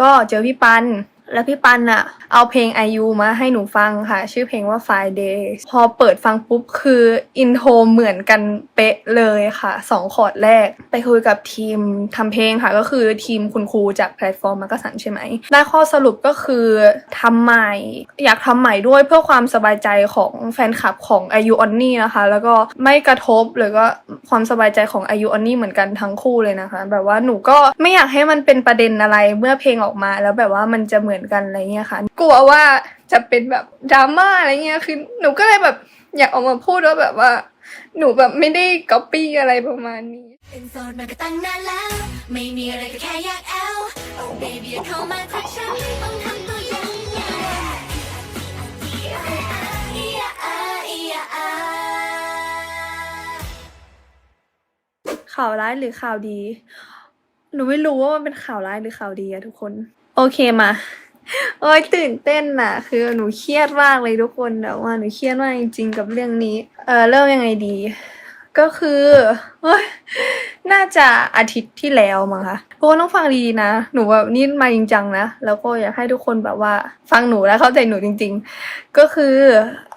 ก็เจอพี่ปัน แล้วพี่ปันอะเอาเพลง IU มาให้หนูฟังค่ะ ชื่อเพลงว่า Friday พอเปิดฟังปุ๊บคืออินโทรเหมือนกันเป๊ะเลยค่ะสองคอร์ดแรก ไปคุยกับทีมทำเพลงค่ะ ก็คือทีมคุณครูจากแพลตฟอร์มมักกะสันใช่ไหม ได้ข้อสรุปก็คือทำใหม่ อยากทำใหม่ด้วยเพื่อความสบายใจของแฟนคลับของ IU Only นะคะ แล้วก็ไม่กระทบหรือก็ความสบายใจของ IU Only เหมือนกันทั้งคู่เลยนะคะ แบบว่าหนูก็ไม่อยากให้มันเป็นประเด็นอะไรเมื่อเพลงออกมา แล้วแบบว่ามันจะเหมือนกันอะไรเงี้ยค่ะ กลัวว่าจะเป็นแบบดราม่าอะไรเงี้ยคือหนูก็เลยแบบอยากออกมาพูดว่าแบบว่า หนูแบบไม่ได้ก๊อปปี้อะไรประมาณนี้เป็นโสดมาก็ตั้งนานแล้ว ไม่มีอะไรก็แค่อยากแอล Oh baby อย่าเข้ามาทักฉันต้องทำตัวย่างนี้อีอะอาอีอะอาข่าวร้ายหรือข่าวดี หนูไม่รู้ว่ามันเป็นข่าวร้ายหรือข่าวดีอะทุกคน โอเคมา โอ้ยตื่นเต้นน่ะ คือหนูเครียดมากเลยทุกคนแต่ว่าหนูเครียดมากจริงๆกับเรื่องนี้ เออเริ่มยังไงดี ก็คือเฮ้ยน่าจะอาทิตย์ที่แล้วมั้งคะทุกคนต้องฟังดีนะ หนูแบบนี่มาจริงจังนะ แล้วก็อยากให้ทุกคนแบบว่า ฟังหนูและเข้าใจหนูจริง ๆ ก็คือ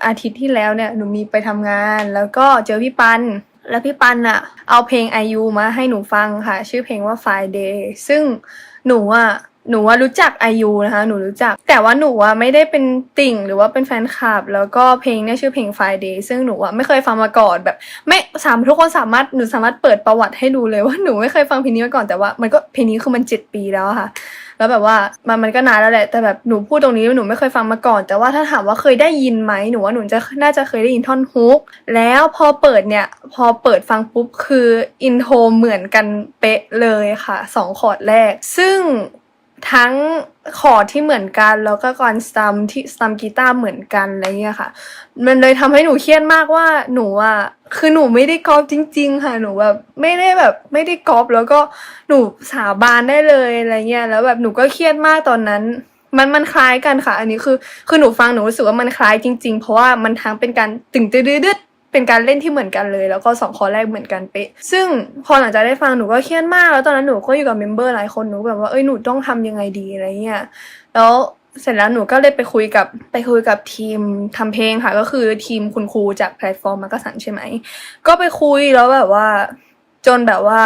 อาทิตย์ที่แล้วเนี่ยหนูมีไปทำงาน แล้วก็เจอพี่ปันแล้วพี่ปันอะเอาเพลง IU มาให้หนูฟังค่ะ ชื่อเพลงว่า Friday ซึ่งหนูอะ หนูว่ารู้จัก IU นะคะ หนูรู้จัก แต่ว่าหนูอะไม่ได้เป็นติ่งหรือว่าเป็นแฟนคลับ แล้วก็เพลงเนี่ยชื่อเพลง Friday ซึ่งหนูอะไม่เคยฟังมาก่อนแบบ ไม่สามทุกคนสามารถหนูสามารถเปิดประวัติให้ดูเลยว่าหนูไม่เคยฟังเพลงนี้มาก่อนแต่ว่ามันก็เพลงนี้คือมันเจ็ดปีแล้วค่ะ แล้วแบบว่ามันมันก็นานแล้วแหละ แต่แบบหนูพูดตรงนี้หนูไม่เคยฟังมาก่อน แต่ว่าถ้าถามว่าเคยได้ยินไหมหนูว่าหนูจะน่าจะเคยได้ยินท่อนฮุกแล้วพอเปิดเนี่ยพอเปิดฟังปุ๊บคืออินโทรเหมือนกันเป๊ะเลยค่ะสองคอร์ดแรก ซึ่ง ทั้งคอร์ดที่เหมือนกัน แล้วก็การสตัมที่สตัมกีตาร์เหมือนกันอะไรเงี้ยค่ะ มันเลยทำให้หนูเครียดมากว่าหนูอะคือหนูไม่ได้กอล์ฟจริง ๆ ค่ะหนูแบบไม่ได้แบบไม่ได้กอล์ฟแล้วก็หนูสาบานได้เลยอะไรเงี้ยแล้วแบบหนูก็เครียดมากตอนนั้นมันมันคล้ายกันค่ะ อันนี้คือคือหนูฟังหนูรู้สึกว่ามันคล้ายจริง ๆ เพราะว่ามันทั้งเป็นการตึงตืดดด เป็นการเล่นที่เหมือนกันเลย แล้วก็สองคอแรกเหมือนกันเป๊ะซึ่งพอหลังจากได้ฟังหนูก็เครียดมาก แล้วตอนนั้นหนูก็อยู่กับเมมเบอร์หลายคนหนูแบบว่าเอ้ยหนูต้องทำยังไงดีอะไรเงี้ยแล้วเสร็จแล้วหนูก็เลยไปคุยกับไปคุยกับทีมทำเพลงค่ะ ก็คือทีมคุณครูจากแพลตฟอร์มมักกะสันใช่ไหม ก็ไปคุยแล้วแบบว่า จนแบบว่า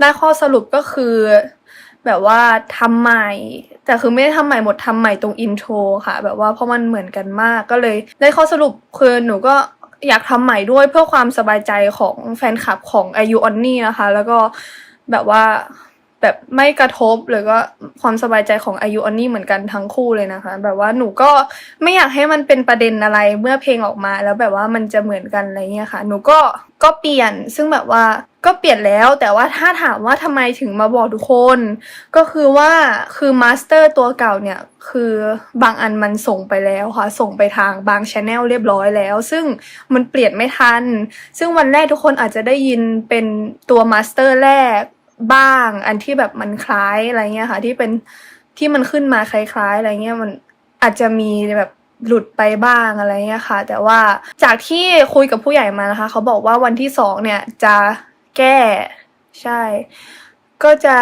ได้ข้อสรุปก็คือ แบบว่าทำใหม่ แต่คือไม่ได้ทำใหม่หมดทำใหม่ตรงอินโทรค่ะ แบบว่าเพราะมันเหมือนกันมากก็เลยได้ข้อสรุปคือหนูก็ อยากทำใหม่ด้วยเพื่อความสบายใจของแฟนคลับของ IU Only นะคะ แล้วก็แบบว่าแบบไม่กระทบหรือก็ความสบายใจของอายุอันนี่เหมือนกันทั้งคู่เลยนะคะ แบบว่าหนูก็ไม่อยากให้มันเป็นประเด็นอะไรเมื่อเพลงออกมา แล้วแบบว่ามันจะเหมือนกันอะไรเงี้ยค่ะ หนูก็ก็เปลี่ยนซึ่งแบบว่า ก็เปลี่ยนแล้วแต่ว่าถ้าถามว่าทำไมถึงมาบอกทุกคน ก็คือว่าคือมาสเตอร์ตัวเก่าเนี่ย คือบางอันมันส่งไปแล้วค่ะ ส่งไปทางบางชแนลเรียบร้อยแล้ว ซึ่งมันเปลี่ยนไม่ทัน ซึ่งวันแรกทุกคนอาจจะได้ยินเป็นตัวมาสเตอร์แรกบ้าง อันที่แบบมันคล้ายอะไรเงี้ยค่ะ ที่เป็นที่มันขึ้นมาคล้ายๆ อะไรเงี้ยมันอาจจะมีแบบหลุดไปบ้างอะไรเงี้ยค่ะ แต่ว่าจากที่คุยกับผู้ใหญ่มานะคะ เขาบอกว่าวันที่สองเนี่ยจะ แก้ ใช่ ก็จะ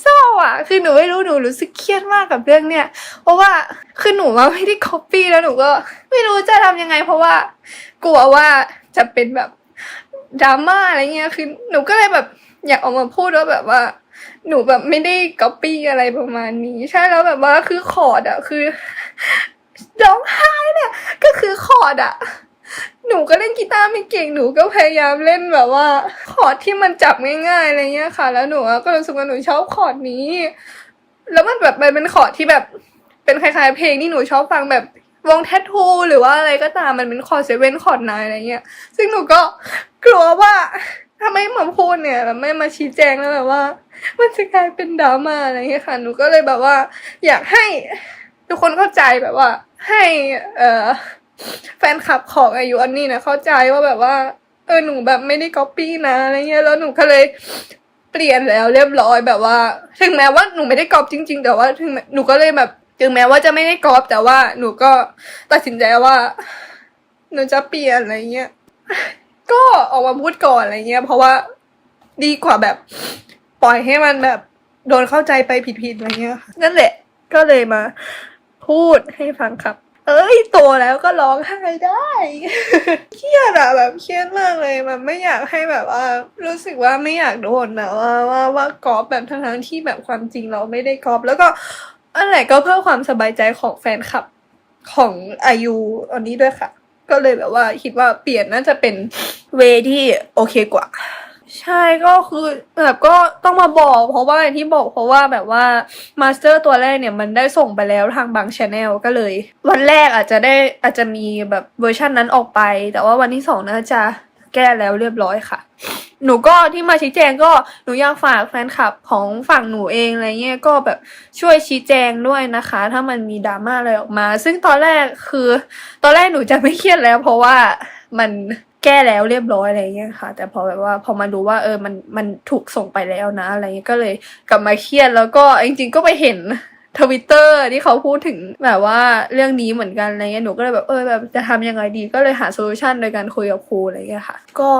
เศร้าอะ คือหนูไม่รู้หนูรู้สึกเครียดมากกับเรื่องเนี้ยเพราะว่าคือหนูว่าไม่ได้คอปปี้แล้วหนูก็ ไม่รู้จะทำยังไง เพราะว่ากลัวว่าจะเป็นแบบดราม่าอะไรเงี้ยคือหนูก็เลยแบบอยากออกมาพูดว่าแบบว่า หนูแบบไม่ได้ก๊อปปี้อะไรประมาณนี้ ใช่แล้วแบบว่าคือคอร์ดอะคือร้องไห้เนี่ยก็คือคอร์ดอะ หนูก็เล่นกีตาร์ไม่เก่งหนูก็พยายามเล่นแบบว่า คอร์ดที่มันจับง่ายๆอะไรเงี้ยค่ะ แล้วหนูก็รู้สึกว่าหนูชอบคอร์ดนี้ แล้วมันแบบมันเป็นคอร์ดที่แบบเป็นคล้ายๆเพลงที่หนูชอบฟังแบบวงแทททูหรือว่าอะไรก็ตามมันเป็นคอร์ดเซเว่นคอร์ดไนอะไรเงี้ย ซึ่งหนูก็กลัวว่าถ้าไม่มาพูดเนี่ยแบบไม่มาชี้แจงแล้วแบบว่า มันจะกลายเป็นดราม่าอะไรเงี้ยค่ะหนูก็เลยแบบว่า อยากให้ทุกคนเข้าใจแบบว่า ให้ เอ่อ แฟนคลับของอายุอันนี้นะเข้าใจว่าแบบว่า เออหนูแบบไม่ได้ก๊อปปี้นะอะไรเงี้ยแล้วหนูก็เลยเปลี่ยนแล้วเรียบร้อยแบบว่า ถึงแม้ว่าหนูไม่ได้ก๊อปจริง ๆ แต่ว่าถึงหนูก็เลยแบบ ถึงแม้ว่าจะไม่ได้ก๊อปแต่ว่าหนูก็ตัดสินใจว่า หนูจะเปลี่ยนอะไรเงี้ยก็ออกมาพูดก่อนอะไรเงี้ย เพราะว่าดีกว่าแบบ ปล่อยให้มันแบบโดนเข้าใจไปผิดๆอะไรเงี้ยค่ะนั่นแหละก็เลยมา พูดให้ฟังครับ เอ้ยโตแล้วก็ร้องไห้ได้เครียดอะแบบเครียดมากเลยแบบไม่อยากให้แบบว่า รู้สึกว่าไม่อยากโดนนะว่าว่าว่ากอฟแบบทั้งที่แบบความจริงเราไม่ได้กอฟแล้วก็อะไรก็เพื่อความสบายใจของแฟนคลับของอายุอันนี้ด้วยค่ะ ก็เลยแบบว่าคิดว่าเปลี่ยนน่าจะเป็นเวที่โอเคกว่า ใช่ก็คือแบบก็ต้องมาบอก เพราะว่าอย่างที่บอกเพราะว่าแบบว่ามาสเตอร์ตัวแรกเนี่ยมันได้ส่งไปแล้วทางบางชแนลก็เลย วันแรกอาจจะได้อาจจะมีแบบเวอร์ชันนั้นออกไป แต่ว่าวันที่สองน่าจะแก้แล้วเรียบร้อยค่ะ หนูก็ที่มาชี้แจงก็หนูอยากฝากแฟนคลับของฝั่งหนูเองอะไรเงี้ยก็แบบช่วยชี้แจงด้วยนะคะ ถ้ามันมีดราม่าอะไรออกมา ซึ่งตอนแรกคือ ตอนแรกหนูจะไม่เครียดแล้ว เพราะว่ามัน แก้แล้วเรียบร้อยอะไรเงี้ยค่ะ แต่พอแบบว่าพอมารู้ว่าเออมันมันถูกส่งไปแล้วนะอะไรเงี้ยก็เลยกลับมาเครียดแล้วก็จริงๆก็ไปเห็นทวิตเตอร์ที่เขาพูดถึงแบบว่าเรื่องนี้เหมือนกันอะไรเงี้ยหนูก็เลยแบบเออแบบจะทำยังไงดีก็เลยหาโซลูชันโดยการคุยกับครูอะไรเงี้ยค่ะ ก็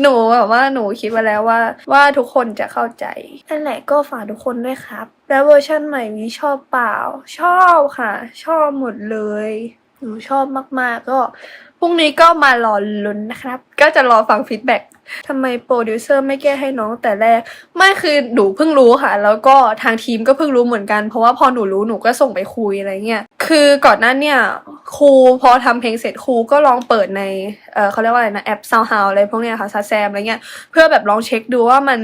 หนูแบบว่าหนูคิดไว้แล้วว่า ว่าทุกคนจะเข้าใจนั่นแหละก็ฝากทุกคนด้วยครับ แล้วเวอร์ชันใหม่นี้ชอบเปล่า ชอบค่ะ ชอบหมดเลย หนูชอบมากๆก็ พรุ่งนี้ก็มารอลุ้นนะครับ ก็จะรอฟังฟีดแบ็กทำไมโปรดิวเซอร์ไม่แก้ให้น้องแต่แรก ไม่คือหนูเพิ่งรู้ค่ะ แล้วก็ทางทีมก็เพิ่งรู้เหมือนกัน เพราะว่าพอหนูรู้หนูก็ส่งไปคุยอะไรเงี้ย คือก่อนหน้าเนี่ยครูพอทำเพลงเสร็จครูก็ลองเปิดในเออเขาเรียกว่าอะไรนะแอปซาวฮาวอะไรพวกเนี้ยค่ะซาแซมอะไรเงี้ยเพื่อแบบลองเช็คดูว่ามัน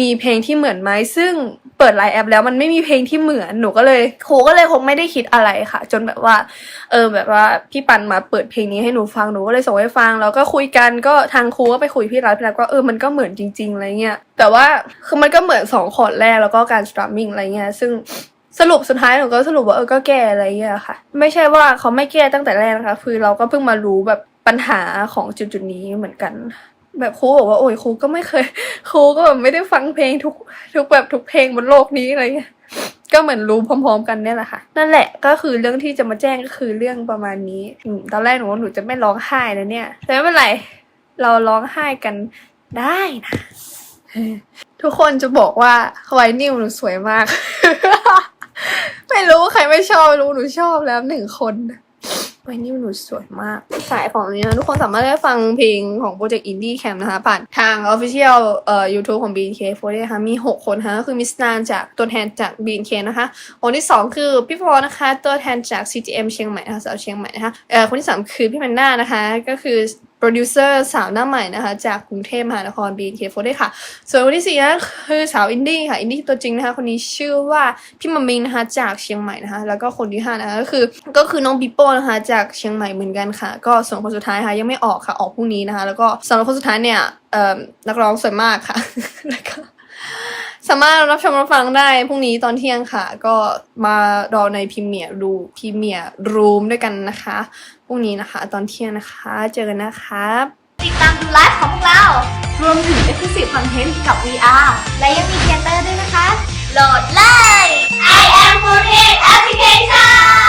มีเพลงที่เหมือนไหมซึ่งเปิดไลน์แอปแล้วมันไม่มีเพลงที่เหมือนหนูก็เลยครูก็เลยคงไม่ได้คิดอะไรค่ะ จนแบบว่า เออแบบว่าพี่ปันมาเปิดเพลงนี้ให้หนูฟังหนูก็เลยส่งให้ฟังแล้วก็คุยกันก็ทางครูก็ไปคุยพี่รัฐพี่รัฐก็เออมันก็เหมือนจริงๆอะไรเงี้ยแต่ว่าคือมันก็เหมือนสองคอร์ดแรกแล้วก็การสตรีมมิ่งอะไรเงี้ยซึ่ง สรุปสุดท้ายหนูก็สรุปว่าเออก็แก้อะไรเงี้ยค่ะ ไม่ใช่ว่าเขาไม่แก้ตั้งแต่แรกนะคะ คือเราก็เพิ่งมารู้แบบปัญหาของจุดจุดนี้เหมือนกัน แบบครูบอกว่าโอ้ยครูก็ไม่เคยครูก็แบบไม่ได้ฟังเพลงทุกทุกแบบทุกเพลงบนโลกนี้อะไรเงี้ยก็เหมือนรู้พร้อม ๆ กันเนี่ยแหละค่ะ นั่นแหละก็คือเรื่องที่จะมาแจ้งก็คือเรื่องประมาณนี้ตอนแรกหนูว่าหนูจะไม่ร้องไห้นะเนี่ยแต่ไม่เป็นไรเราร้องไห้กันได้นะทุกคนจะบอกว่าไวนิวหนูสวยมาก ไม่รู้ใครไม่ชอบรู้หนูชอบแล้วหนึ่งคนไวนิวหนูสวยมาก สายของนี้นะทุกคนสามารถได้ฟังเพลงของโปรเจกต์อินดี้แคมนะคะ ผ่านทาง Official เอ่อ YouTube ของ BNK48 นะคะมี 6 คนนะคะก็คือมิสนานจากตัวแทนจาก BNK นะคะ คนที่ 2 คือพี่ฟอนะคะ ตัวแทนจาก CGM เชียงใหม่นะคะสาวเชียงใหม่นะคะเอ่อคนที่ 3 คือพี่แมนด้านะคะ ก็คือ โปรดิวเซอร์สาวหน้าใหม่นะคะ จากกรุงเทพมหานคร BNK48 ค่ะ ส่วนคนที่สี่นะคือสาวอินดี้ค่ะ อินดี้ตัวจริงนะคะ คนนี้ชื่อว่าพี่มัมมิงนะคะจากเชียงใหม่นะคะ แล้วก็คนที่ห้านะคะก็คือก็คือน้องบิโป้นะคะ จากเชียงใหม่เหมือนกันค่ะ ก็ส่วนคนสุดท้ายค่ะยังไม่ออกค่ะออกพรุ่งนี้นะคะ แล้วก็สำหรับคนสุดท้ายเนี่ยเอ่อนักร้องสวยมากค่ะแล้วก็สามารถรับชมรับฟังได้พรุ่งนี้ตอนเที่ยงค่ะ ก็มารอในพรีเมียร์รูพรีเมียร์รูมด้วยกันนะคะ พรุ่งนี้นะคะ ตอนเที่ยงนะคะ เจอกันนะคะติดตามดูไลฟ์ของพวกเรา รวมถึง Exclusive Content กับ VR และยังมีเทเตอร์ด้วยนะคะ โหลดเลย I am 4D Application